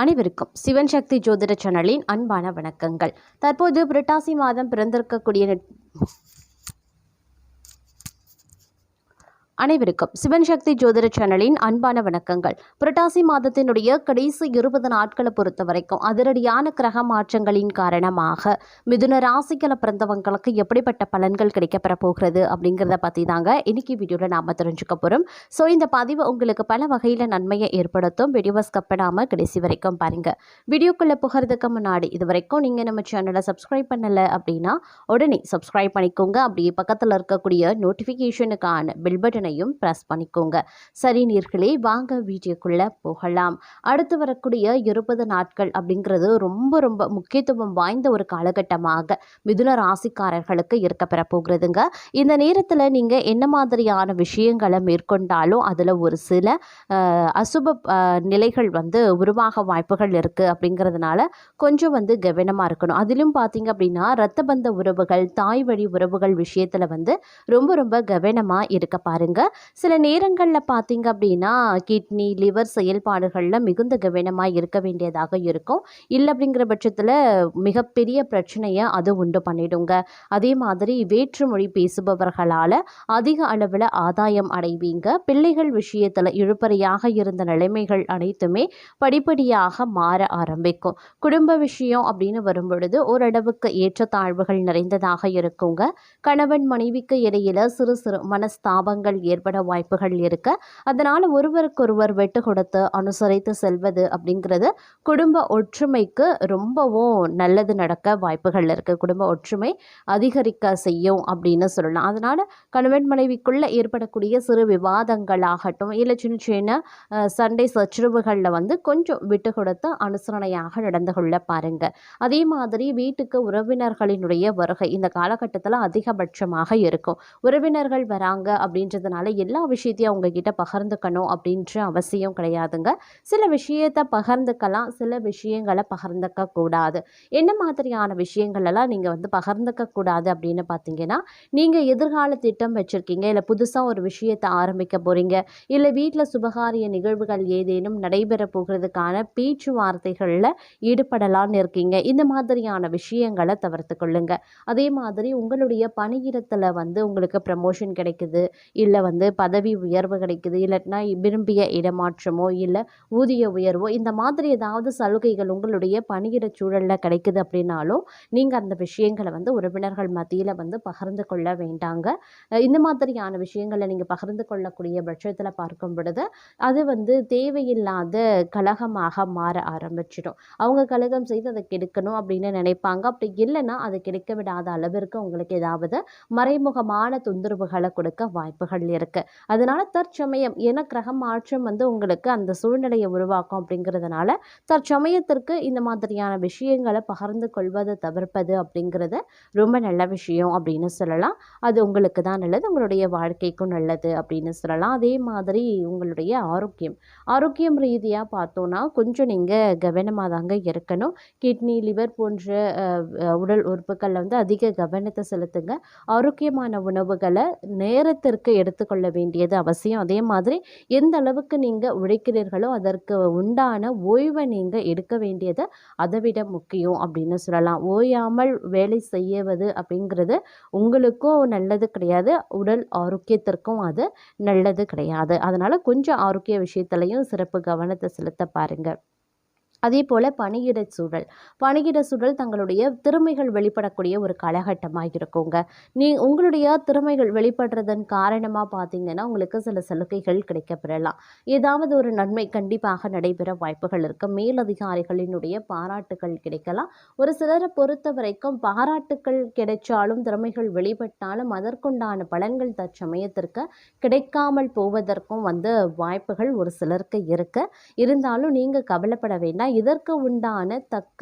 அனைவருக்கும் சிவன் சக்தி ஜோதிட சேனலின் அன்பான வணக்கங்கள். தற்போது புரட்டாசி மாதம் பிறந்திருக்கக்கூடிய அனைவருக்கும் சிவன் சக்தி ஜோதிட சேனலின் அன்பான வணக்கங்கள். புரட்டாசி மாதத்தினுடைய கடைசி இருபது நாட்களை பொறுத்த வரைக்கும் அதிரடியான கிரக மாற்றங்களின் காரணமாக மிதுன ராசிகளை பிறந்தவங்களுக்கு எப்படிப்பட்ட பலன்கள் கிடைக்கப்பெற போகிறது அப்படிங்கிறத பற்றி தாங்க இன்னைக்கு வீடியோவில் நாம் தெரிஞ்சுக்க போகிறோம் ஸோ இந்த பதிவு உங்களுக்கு பல வகையில் நன்மையை ஏற்படுத்தும். வீடியோவை ஸ்கப் கடைசி வரைக்கும் பாருங்கள் வீடியோக்குள்ளே போகிறதுக்கு முன்னாடி இது வரைக்கும் நீங்கள் நம்ம சேனலை சப்ஸ்கிரைப் பண்ணலை அப்படின்னா உடனே சப்ஸ்கிரைப் பண்ணிக்கோங்க. அப்படியே பக்கத்தில் இருக்கக்கூடிய நோட்டிஃபிகேஷனுக்கான பில் பட்டனையும் ப்ரெஸ் பண்ணிக்கோங்க. சரி நீர்களே வாங்க வீடியோக்குள்ளே போகலாம். அடுத்து வரக்கூடிய இருபது நாட்கள் அப்படிங்கிறது ரொம்ப ரொம்ப முக்கியத்துவம் வாய்ந்த ஒரு காலகட்டமாக மிதுன ராசிக்காரர்களுக்கு இருக்கப்பெற போகிறதுங்க. இந்த நேரத்தில் நீங்கள் என்ன மாதிரியான விஷயங்களை மேற்கொண்டாலும் அதில் ஒரு சில அசுப நிலைகள் வந்து உருவாக வாய்ப்புகள் இருக்குது அப்படிங்கிறதுனால கொஞ்சம் வந்து கவனமாக இருக்கணும். அதிலும் பார்த்தீங்க அப்படின்னா ரத்த பந்த உறவுகள் தாய் வழி உறவுகள் விஷயத்தில் வந்து ரொம்ப ரொம்ப கவனமாக இருக்க பாருங்க. சில நேரங்களில் பார்த்தீங்க அப்படின்னா கிட்னி லிவர் செயல்பாடுகளில் மிகுந்த கவனமாக இருக்க வேண்டியதாக இருக்கும். இல்லை அப்படிங்கிற பட்சத்தில் மிகப்பெரிய பிரச்சனையை அது உண்டு பண்ணிடுங்க. அதே மாதிரி வேற்று மொழி பேசுபவர்களால் அதிக அளவில் ஆதாயம் அடைவீங்க. பிள்ளைகள் விஷயத்தில் இழுப்பறையாக இருந்த நிலைமைகள் அனைத்துமே படிப்படியாக மாற ஆரம்பிக்கும். குடும்ப விஷயம் அப்படின்னு வரும்பொழுது ஓரளவுக்கு ஏற்றத்தாழ்வுகள் நிறைந்ததாக இருக்குங்க. கணவன் மனைவிக்கு இடையில சிறு சிறு மனஸ்தாபங்கள் ஏற்பட வாய்ப்புகள் இருக்கு அதனால் ஒருவருக்கொருவர் வெட்டு கொடுத்து அனுசரித்து செல்வது அப்படிங்கிறது குடும்ப ஒற்றுமைக்கு ரொம்பவும் நல்லது நடக்க வாய்ப்புகள் இருக்கு. குடும்ப ஒற்றுமை அதிகரிக்க செய்யும் அப்படின்னு சொல்லலாம். அதனால கணவன் மனைவிக்குள்ள ஏற்படக்கூடிய சிறு விவாதங்களாகட்டும் இல்லை சின்ன சின்ன சண்டை சச்சரவுகளில் வந்து கொஞ்சம் விட்டு கொடுத்து அனுசரணையாக நடந்து கொள்ள பாருங்க. அதே மாதிரி வீட்டுக்கு உறவினர்களினுடைய வருகை இந்த காலகட்டத்தில் அதிகபட்சமாக இருக்கும். உறவினர்கள் வராங்க அப்படின்றதுனால எல்லா விஷயத்தையும் அவங்கக்கிட்ட பகிர்ந்துக்கணும் அப்படின்ற அவசியம் கிடையாதுங்க. சில விஷயத்தை பகிர்ந்துக்கலாம் சில விஷயங்களை பகிர்ந்துக்க கூடாது. என்ன மாதிரியான விஷயங்களெல்லாம் நீங்கள் வந்து பகிர்ந்துக்க கூடாது அப்படின்னு பார்த்தீங்கன்னா நீங்கள் எதிர்கால திட்டம் வச்சுருக்கீங்க இல்லை புதுசாக ஒரு விஷயத்தை ஆரம்பிக்க போகிறீங்க இல்லை வீட்டில் சுபகாரிய நிகழ்வுகள் ஏதேனும் நடைபெற போகிறதுக்கான பேச்சுவார்த்தைகளில் ஈடுபடலான்னு இருக்கீங்க இந்த மாதிரியான விஷயங்களை தவிர்த்து கொள்ளுங்க. அதே மாதிரி உங்களுடைய பணியிடத்தில் வந்து உங்களுக்கு ப்ரமோஷன் கிடைக்குது இல்லை வந்து பதவி உயர்வு கிடைக்குது. இல்லைன்னா விரும்பிய இடமாற்றமோ இல்லை ஊதிய உயர்வோ இந்த மாதிரி ஏதாவது சலுகைகள் உங்களுடைய பணியிட சூழலில் கிடைக்குது அப்படின்னாலும் நீங்கள் அந்த விஷயங்களை வந்து உறவினர்கள் மத்தியில் வந்து பகிர்ந்து கொள்ள வேண்டாங்க. இந்த மாதிரியான விஷயங்களை நீங்கள் பகிர்ந்து கொள்ளக்கூடிய பட்சத்தில் பார்க்கும் பொழுது அது வந்து தேவையில்லாத கழகமாக மாற ஆரம்பிச்சிடும். அவங்க கழகம் செய்து அதை கெடுக்கணும் அப்படின்னு நினைப்பாங்க. அப்படி இல்லைன்னா அது கிடைக்க விடாத அளவிற்கு உங்களுக்கு ஏதாவது மறைமுகமான தொந்தரவுகளை கொடுக்க வாய்ப்புகள் இருக்கு. அதனால தற்சமயம் ஏன்னா கிரகம் மாற்றம் வந்து உங்களுக்கு அந்த சூழ்நிலையை உருவாக்கும் அப்படிங்கிறதுனால தற்சமயத்திற்கு இந்த மாதிரியான விஷயங்களை பகிர்ந்து கொள்வதை தவிர்ப்பது அப்படிங்கிறது ரொம்ப நல்ல விஷயம் அப்படின்னு சொல்லலாம். அது உங்களுக்கு தான் நல்லது உங்களுடைய வாழ்க்கைக்கும் நல்லது அப்படின்னு சொல்லலாம். அதே மாதிரி உங்களுடைய ஆரோக்கியம். ஆரோக்கியம் ரீதியாக பார்த்தோன்னா கொஞ்சம் நீங்கள் கவனமாக தாங்க இருக்கணும். கிட்னி லிவர் போன்ற உடல் உறுப்புகளில் வந்து அதிக கவனத்தை செலுத்துங்க. ஆரோக்கியமான உணவுகளை நேரத்திற்கு எடுத்து எடுத்துக்கொள்ள வேண்டியது அவசியம். அதே மாதிரி எந்த அளவுக்கு நீங்கள் உழைக்கிறீர்களோ அதற்கு உண்டான ஓய்வை நீங்கள் எடுக்க வேண்டியது அதை விட முக்கியம் அப்படின்னு சொல்லலாம். ஓயாமல் வேலை செய்யவது அப்படிங்கிறது உங்களுக்கும் நல்லது கிடையாது உடல் ஆரோக்கியத்திற்கும் அது நல்லது கிடையாது. அதனால் கொஞ்சம் ஆரோக்கிய விஷயத்துலையும் சிறப்பு கவனத்தை செலுத்த பாருங்கள் அதே போல் பணியிட சூழல். பணியிட சூழல் தங்களுடைய திறமைகள் வெளிப்படக்கூடிய ஒரு காலகட்டமாக இருக்குங்க. நீ உங்களுடைய திறமைகள் வெளிப்படுறதன் காரணமாக பார்த்தீங்கன்னா உங்களுக்கு சில சலுகைகள் கிடைக்கப்பெறலாம். ஏதாவது ஒரு நன்மை கண்டிப்பாக நடைபெற வாய்ப்புகள் இருக்குது மேலதிகாரிகளினுடைய பாராட்டுகள் கிடைக்கலாம். ஒரு சிலரை பொறுத்த வரைக்கும் பாராட்டுக்கள் கிடைச்சாலும் திறமைகள் வெளிப்பட்டாலும் அதற்குண்டான பலன்கள் தற்சமயத்திற்கு கிடைக்காமல் போவதற்கும் வந்து வாய்ப்புகள் ஒரு சிலருக்கு இருக்குது இருந்தாலும் நீங்கள் கவலைப்பட வேண்டாம். இதற்கு உண்டான தக்க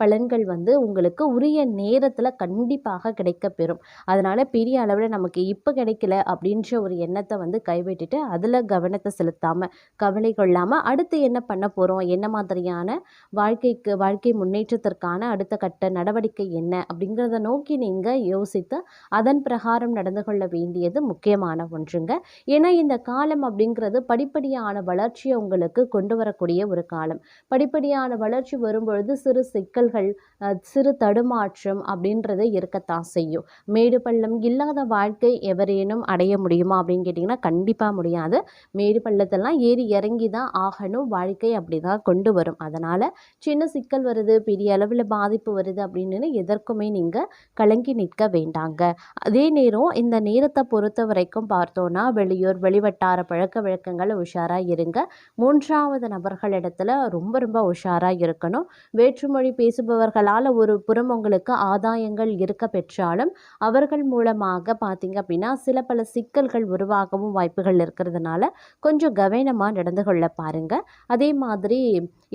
பலன்கள் வந்து உங்களுக்கு உரிய நேரத்தில் கண்டிப்பாக கிடைக்கப்பெறும். அதனால் பெரிய அளவில் நமக்கு இப்போ கிடைக்கல அப்படின்ற ஒரு எண்ணத்தை வந்து கைவிட்டுட்டு அதில் கவனத்தை செலுத்தாமல் கவலை கொள்ளாமல் அடுத்து என்ன பண்ண போகிறோம் என்ன மாதிரியான வாழ்க்கைக்கு வாழ்க்கை முன்னேற்றத்திற்கான அடுத்த கட்ட நடவடிக்கை என்ன? அப்படிங்கிறத நோக்கி நீங்கள் யோசித்து அதன் பிரகாரம் நடந்து கொள்ள வேண்டியது முக்கியமான ஒன்றுங்க. ஏன்னா இந்த காலம் அப்படிங்கிறது படிப்படியான வளர்ச்சியை உங்களுக்கு கொண்டு வரக்கூடிய ஒரு காலம். படிப்படியான வளர்ச்சி வரும்பொழுது சிறு சிக்கல் சிக்கல்கள் சிறு தடுமாற்றம் அப்படின்றது இருக்கத்தான் செய்யும். மேடு பள்ளம் இல்லாத வாழ்க்கை எவரேனும் அடைய முடியுமா அப்படின்னு கேட்டிங்கன்னா கண்டிப்பாக முடியாது. மேடு பள்ளத்தெல்லாம் ஏறி இறங்கி தான் ஆகணும். வாழ்க்கை அப்படி தான் கொண்டு வரும். அதனால் சின்ன சிக்கல் வருது பெரிய அளவில் பாதிப்பு வருது அப்படின்னு எதற்குமே நீங்கள் கலங்கி நிற்க வேண்டாங்க. அதே நேரம் இந்த நேரத்தை பொறுத்த வரைக்கும் பார்த்தோன்னா வெளியூர் வெளிவட்டார பழக்க வழக்கங்கள் உஷாராக இருங்க. மூன்றாவது நபர்களிடத்துல ரொம்ப ரொம்ப உஷாராக இருக்கணும். வேற்றுமொழி பேசுபவர்களால் ஒரு புறம் உங்களுக்கு ஆதாயங்கள் இருக்க பெற்றாலும் அவர்கள் மூலமாக பார்த்தீங்க அப்படின்னா சில பல சிக்கல்கள் உருவாகவும் வாய்ப்புகள் இருக்கிறதுனால கொஞ்சம் கவனமாக நடந்து கொள்ள பாருங்க. அதே மாதிரி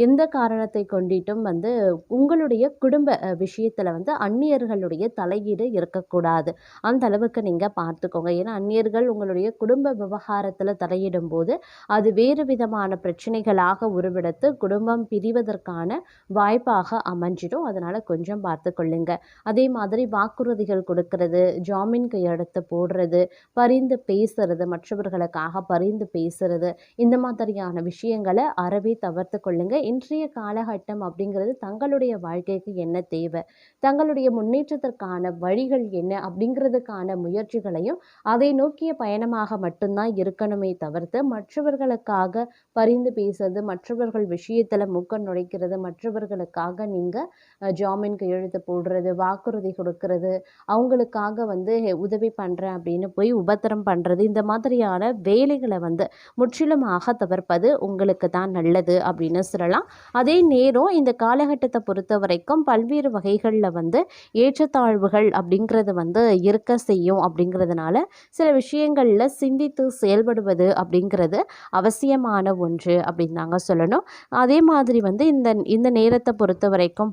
எந்த காரணத்தை கொண்டிட்டும் வந்து உங்களுடைய குடும்ப விஷயத்தில் வந்து அந்நியர்களுடைய தலையீடு இருக்கக்கூடாது. அந்த அளவுக்கு நீங்கள் பார்த்துக்கோங்க ஏன்னா அந்நியர்கள் உங்களுடைய குடும்ப விவகாரத்தில் தலையிடும் போது அது வேறு விதமான பிரச்சனைகளாக உருவெடுத்து குடும்பம் பிரிவதற்கான வாய்ப்பாக அமைஞ்சிடும் அதனால் கொஞ்சம் பார்த்து கொள்ளுங்க. அதே மாதிரி வாக்குறுதிகள் கொடுக்கறது ஜாமீன் கையெழுத்து போடுறது பரிந்து பேசுறது மற்றவர்களுக்காக பரிந்து பேசுறது இந்த மாதிரியான விஷயங்களை அறவே தவிர்த்து கொள்ளுங்க. இன்றைய காலகட்டம் அப்படிங்கிறது தங்களுடைய வாழ்க்கைக்கு என்ன தேவை? தங்களுடைய முன்னேற்றத்திற்கான வழிகள் என்ன? அப்படிங்கிறதுக்கான முயற்சிகளையும் அதை நோக்கிய பயணமாக மட்டும்தான் இருக்கணுமே தவிர்த்து மற்றவர்களுக்காக பரிந்து பேசுறது மற்றவர்கள் விஷயத்தில் மூக்க நுழைக்கிறது மற்றவர்களுக்காக நீங்கள் ஜாமீன் கையெழுத்து போடுறது வாக்குறுதி கொடுக்கறது அவங்களுக்காக வந்து உதவி பண்ணுறேன் அப்படின்னு போய் உபத்திரம் பண்ணுறது இந்த மாதிரியான வேலைகளை வந்து முற்றிலுமாக தவிர்ப்பது உங்களுக்கு தான் நல்லது அப்படின்னு சொல்லலாம். அதே நேரம் இந்த காலகட்டத்தை பொறுத்த வரைக்கும் பல்வேறு வகைகளில் வந்து ஏற்றத்தாழ்வுகள் அப்படிங்கிறது வந்து இருக்க செய்யும் அப்படிங்கிறதுனால சில விஷயங்களில் சிந்தித்து செயல்படுவது அப்படிங்கிறது அவசியமான ஒன்று அப்படின்னு தாங்க சொல்லணும். அதே மாதிரி வந்து இந்த இந்த நேரத்தை பொறுத்த வரைக்கும்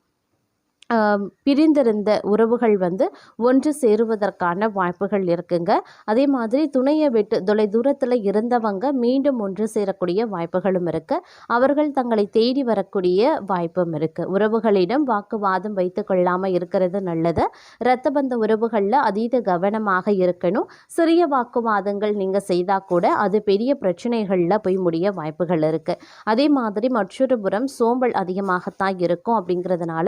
பிரிந்திருந்த உறவுகள் வந்து ஒன்று சேருவதற்கான வாய்ப்புகள் இருக்குங்க. அதே மாதிரி துணையை விட்டு தொலை தூரத்தில் இருந்தவங்க மீண்டும் ஒன்று சேரக்கூடிய வாய்ப்புகளும் இருக்கு. அவர்கள் தங்களை தேடி வரக்கூடிய வாய்ப்பும் இருக்கு. உறவுகளிடம் வாக்குவாதம் வைத்து கொள்ளாமல் இருக்கிறது நல்லது. இரத்த பந்த உறவுகளில் அதீத கவனமாக இருக்கணும். சிறிய வாக்குவாதங்கள் நீங்கள் செய்தால் கூட அது பெரிய பிரச்சனைகளில் போய் முடிய வாய்ப்புகள் இருக்கு. அதே மாதிரி மற்றொரு புறம் சோம்பல் அதிகமாகத்தான் இருக்கும் அப்படிங்கிறதுனால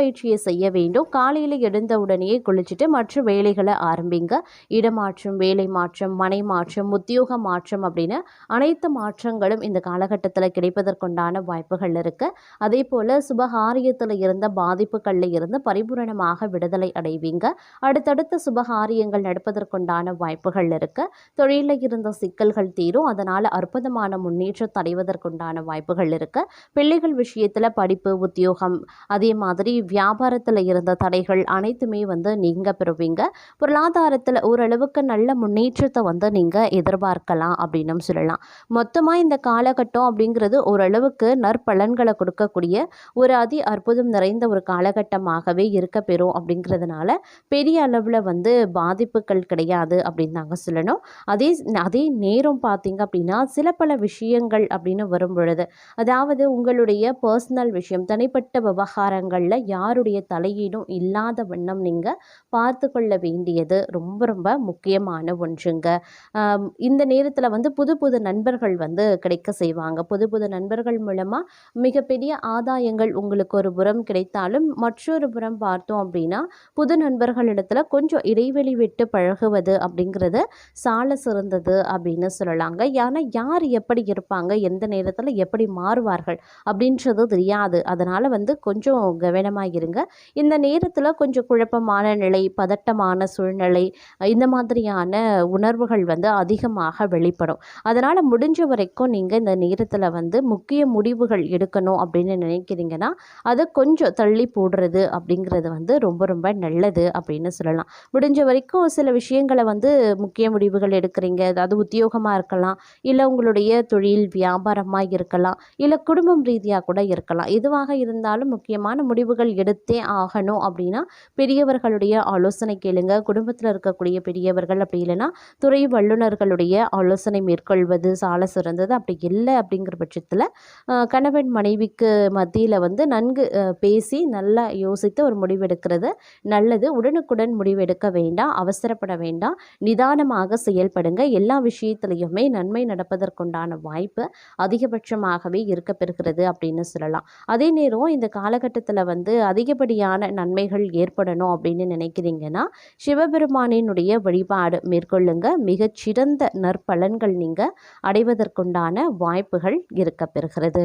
உடற்பயிற்சியை செய்ய வேண்டும். காலையில் எழுந்த உடனேயே குளிச்சுட்டு மற்ற வேலைகளை ஆரம்பிங்க. இடமாற்றம் வேலை மாற்றம் மனை மாற்றம் உத்தியோக மாற்றம் அப்படின்னு அனைத்து மாற்றங்களும் இந்த காலகட்டத்தில் கிடைப்பதற்குண்டான வாய்ப்புகள் இருக்கு. அதே போல் சுபகாரியத்தில் இருந்த பாதிப்புகளில் இருந்து பரிபூரணமாக விடுதலை அடைவீங்க. அடுத்தடுத்த சுபகாரியங்கள் நடப்பதற்குண்டான வாய்ப்புகள் இருக்கு. தொழிலில் இருந்த சிக்கல்கள் தீரும். அதனால் அற்புதமான முன்னேற்றம் அடைவதற்குண்டான வாய்ப்புகள் இருக்கு. பிள்ளைகள் விஷயத்தில் படிப்பு உத்தியோகம் அதே மாதிரி வியாபாரத்தில் இருந்த தடைகள் அனைத்துமே வந்து நீங்கள் பெறுவீங்க. பொருளாதாரத்தில் ஓரளவுக்கு நல்ல முன்னேற்றத்தை வந்து நீங்கள் எதிர்பார்க்கலாம் அப்படின்னும் சொல்லலாம். மொத்தமாக இந்த காலகட்டம் அப்படிங்கிறது ஓரளவுக்கு நற்பலன்களை கொடுக்கக்கூடிய ஒரு அதி அற்புதம் நிறைந்த ஒரு காலகட்டமாகவே இருக்க பெறும் அப்படிங்கிறதுனால பெரிய அளவில் வந்து பாதிப்புகள் கிடையாது அப்படின்னு நாங்கள் சொல்லணும். அதே அதே நேரம் பார்த்தீங்க அப்படின்னா சில பல விஷயங்கள் அப்படின்னு வரும் பொழுது அதாவது உங்களுடைய பர்சனல் விஷயம் தனிப்பட்ட விவகாரங்களில் யாருடைய தலையீடும் இல்லாத வண்ணம் நீங்கள் பார்த்து கொள்ள வேண்டியது ரொம்ப ரொம்ப முக்கியமான ஒன்றுங்க. இந்த நேரத்தில் வந்து புது புது நண்பர்கள் வந்து கிடைக்க செய்வாங்க. புது புது நண்பர்கள் மூலமாக மிகப்பெரிய ஆதாயங்கள் உங்களுக்கு ஒரு புறம் கிடைத்தாலும் மற்றொரு புறம் பார்த்தோம் அப்படின்னா புது நண்பர்களிடத்தில் கொஞ்சம் இடைவெளி விட்டு பழகுவது அப்படிங்கிறது சால சிறந்தது அப்படின்னு சொல்லலாங்க. ஏன்னா யார் எப்படி இருப்பாங்க எந்த நேரத்தில் எப்படி மாறுவார்கள் அப்படின்றது தெரியாது. அதனால் வந்து கொஞ்சம் கவனமாக கவனமாக இருங்க. இந்த நேரத்தில் கொஞ்சம் குழப்பமான நிலை பதட்டமான சூழ்நிலை இந்த மாதிரியான உணர்வுகள் வந்து அதிகமாக வெளிப்படும். அதனால் முடிஞ்ச வரைக்கும் நீங்கள் இந்த நேரத்தில் வந்து முக்கிய முடிவுகள் எடுக்கணும் அப்படின்னு நினைக்கிறீங்கன்னா அதை கொஞ்சம் தள்ளி போடுறது அப்படிங்கிறது வந்து ரொம்ப ரொம்ப நல்லது அப்படின்னு சொல்லலாம். முடிஞ்ச வரைக்கும் சில விஷயங்களை வந்து முக்கிய முடிவுகள் எடுக்கிறீங்க. அதாவது உத்தியோகமாக இருக்கலாம் இல்லை உங்களுடைய தொழில் வியாபாரமாக இருக்கலாம் இல்லை குடும்பம் ரீதியாக கூட இருக்கலாம். எதுவாக இருந்தாலும் முக்கியமான முடிவுகள் எடுத்தே ஆகணும் அப்படின்னா பெரியவர்களுடைய ஆலோசனை கேளுங்க. குடும்பத்தில் இருக்கக்கூடிய பெரியவர்கள் அப்படி இல்லைன்னா துறை வல்லுநர்களுடைய ஆலோசனை மேற்கொள்வது சால சிறந்தது அப்படி இல்லை அப்படிங்கிற பட்சத்தில் கணவன் மனைவிக்கு மத்தியில் வந்து நன்கு பேசி நல்லா யோசித்து ஒரு முடிவெடுக்கிறது நல்லது. உடனுக்குடன் முடிவெடுக்க வேண்டாம் அவசரப்பட வேண்டாம். நிதானமாக செயல்படுங்க. எல்லா விஷயத்துலையுமே நன்மை நடப்பதற்குண்டான வாய்ப்பு அதிகபட்சமாகவே இருக்க பெறுகிறது அப்படின்னு சொல்லலாம். அதே நேரம் இந்த காலகட்டத்தில் வந்து அதிகப்படியான நன்மைகள் ஏற்படணும் அப்படின்னு நினைக்கிறீங்கன்னா சிவபெருமானினுடைய வழிபாடு மேற்கொள்ளுங்க. மிகச்சிறந்த நற்பலன்கள் நீங்கள் அடைவதற்குண்டான வாய்ப்புகள் இருக்க பெறுகிறது